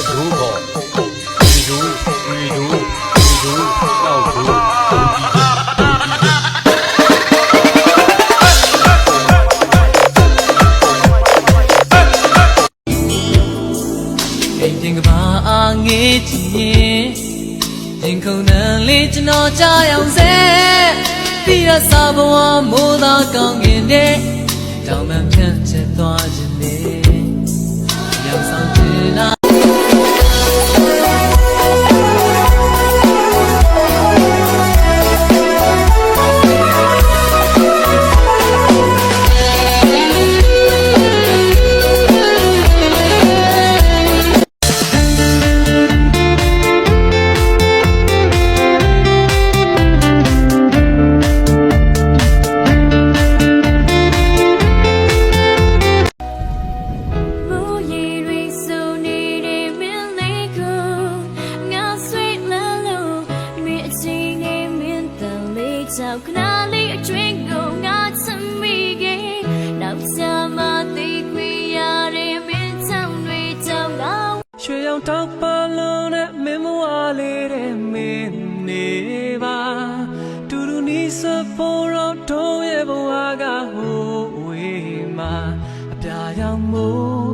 နောက်ဒူးခေါ်ဒီဒူးဒီဒူးဒီဒူးနောက်ဒူးရင်ကဘာအငေးချင်ရင်ခုန်နံလေးကျွန်တော်ကြောက်ရောက်စေပြရစာဘဝမိုးသာကောင်းခင်တဲ့တောင်မှဖြန့်ချက်သွားခြင်းနဲ့ရောက်ဆောင် ကြောက်ခနာလေးအကျွင်းကိုငါချမ်းမိခဲ့နောက်ကြမသိခွေရတဲ့မင်းချောင်းတွေကြောင့်ငါရွှေရောင်တောက်ပါလုံးနဲ့မင်းမဝလေးတဲ့မင်းနေပါတူတူနီးစပေါ်တော့တို့ရဲ့ဘဝကဟိုဝေးမှာအပြာရောင်မို့